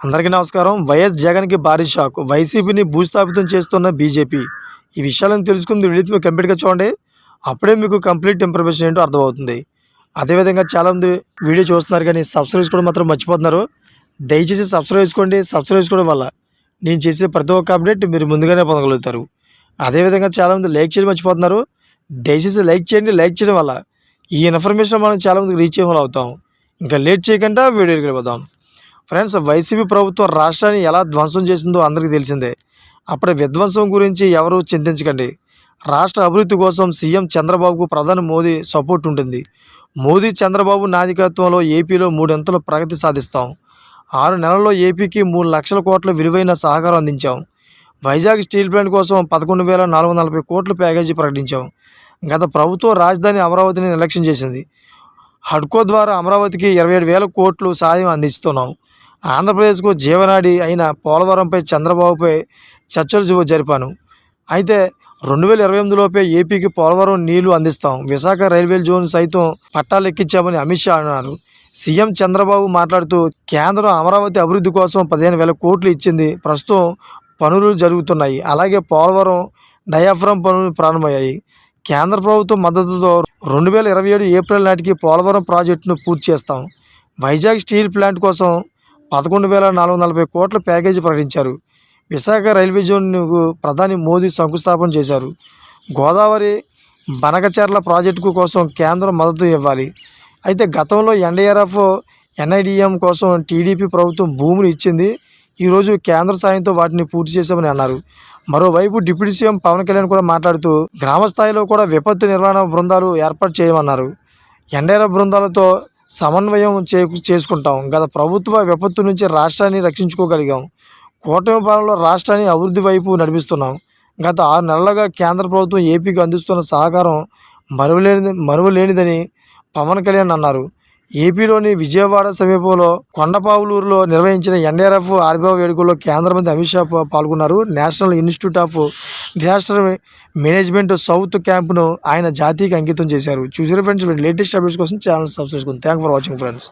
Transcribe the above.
అందరికీ నమస్కారం. వైఎస్ జగన్కి భారీ షాక్. వైసీపీని భూస్థాపితం చేస్తున్న బీజేపీ. ఈ విషయాలను తెలుసుకుంది వీడియో మీరు కంప్లీట్గా చూడండి. అప్పుడే మీకు కంప్లీట్ ఇన్ఫర్మేషన్ ఏంటో అర్థమవుతుంది. అదేవిధంగా చాలామంది వీడియో చూస్తున్నారు కానీ సబ్స్క్రైబ్ చేసుకోవడం మాత్రం మర్చిపోతున్నారు. దయచేసి సబ్స్క్రైబ్ చేసుకోండి. సబ్స్క్రైబ్ చేసుకోవడం వల్ల నేను చేసే ప్రతి ఒక్క అప్డేట్ మీరు ముందుగానే పొందగలుగుతారు. అదేవిధంగా చాలామంది లైక్ చేయడం మర్చిపోతున్నారు. దయచేసి లైక్ చేయండి. లైక్ చేయడం వల్ల ఈ ఇన్ఫర్మేషన్ మనం చాలామందికి రీచ్ అయ్యే అవుతాం. ఇంకా లేట్ చేయకుండా వీడియోకి వెళ్ళిపోదాం. ఫ్రెండ్స్ వైసీపీ ప్రభుత్వం రాష్ట్రాన్ని ఎలా ధ్వంసం చేసిందో అందరికీ తెలిసిందే. అప్పటి విధ్వంసం గురించి ఎవరు చింతించకండి. రాష్ట్ర అభివృద్ధి కోసం సీఎం చంద్రబాబుకు ప్రధాని మోదీ సపోర్ట్ ఉంటుంది. మోదీ చంద్రబాబు నాయకత్వంలో ఏపీలో మూడింతలు ప్రగతి సాధిస్తాం. ఆరు నెలల్లో ఏపీకి మూడు లక్షల కోట్ల విలువైన సహకారం అందించాం. వైజాగ్ స్టీల్ ప్లాంట్ కోసం పదకొండు వేల నాలుగు వందల నలభై కోట్ల ప్యాకేజీ ప్రకటించాం. గత ప్రభుత్వం రాజధాని అమరావతిని నిర్లక్ష్యం చేసింది. హడ్కో ద్వారా అమరావతికి ఇరవై ఏడు వేల కోట్లు సాయం అందిస్తున్నాం. ఆంధ్రప్రదేశ్కు జీవనాడి అయిన పోలవరంపై చంద్రబాబుపై చర్చలు జరిపాను. అయితే రెండు వేల ఇరవై ఎనిమిదిలోపే ఏపీకి పోలవరం నీళ్ళు అందిస్తాం. విశాఖ రైల్వే జోన్ సైతం పట్టాలు ఎక్కించామని అమిత్ షా అన్నారు. సీఎం చంద్రబాబు మాట్లాడుతూ కేంద్రం అమరావతి అభివృద్ధి కోసం పదిహేను వేల కోట్లు ఇచ్చింది. ప్రస్తుతం పనులు జరుగుతున్నాయి. అలాగే పోలవరం డయాఫ్రమ్ పనులు ప్రారంభమయ్యాయి. కేంద్ర ప్రభుత్వం మద్దతుతో రెండు వేల ఇరవై ఏడు ఏప్రిల్ నాటికి పోలవరం ప్రాజెక్టును పూర్తి చేస్తాం. వైజాగ్ స్టీల్ ప్లాంట్ కోసం పదకొండు వేల నాలుగు వందల నలభై కోట్ల ప్యాకేజీ ప్రకటించారు. విశాఖ రైల్వే జోన్కు ప్రధాని మోదీ శంకుస్థాపన చేశారు. గోదావరి బనకచర్ల ప్రాజెక్టు కోసం కేంద్రం మద్దతు ఇవ్వాలి. అయితే గతంలో ఎన్డీఆర్ఎఫ్ ఎన్ఐడిఎం కోసం టీడీపీ ప్రభుత్వం భూములు ఇచ్చింది. ఈరోజు కేంద్ర సాయంతో వాటిని పూర్తి చేశామని అన్నారు. మరోవైపు డిప్యూటీ సీఎం పవన్ కళ్యాణ్ కూడా మాట్లాడుతూ గ్రామ స్థాయిలో కూడా విపత్తు నిర్వహణ బృందాలు ఏర్పాటు చేయమన్నారు. ఎన్డీఆర్ఎఫ్ బృందాలతో సమన్వయం చే చేసుకుంటాం. గత ప్రభుత్వ విపత్తు నుంచి రాష్ట్రాన్ని రక్షించుకోగలిగాం. కూటమి పాలనలో రాష్ట్రాన్ని అభివృద్ధి వైపు నడిపిస్తున్నాం. గత ఆరు నెలలుగా కేంద్ర ప్రభుత్వం ఏపీకి అందిస్తున్న సహకారం మరువలేనిది మరువలేనిదని పవన్ కళ్యాణ్ అన్నారు. ఏపీలోని విజయవాడ సమీపంలో కొండపావులూరులో నిర్వహించిన ఎన్డీఆర్ఎఫ్ ఆర్బీఐ వేడుకల్లో కేంద్ర మంత్రి అమిత్ షా పాల్గొన్నారు. National institute of disaster management south క్యాంప్ను ఆయన జాతీయకి అంకితం చేశారు. చూసారు ఫ్రెండ్స్ లేటెస్ట్ అప్డేట్స్ కోసం ఛానల్ సబ్స్క్రైబ్ చేసుకోండి థ్యాంక్ ఫర్ వాచింగ్ ఫ్రెండ్స్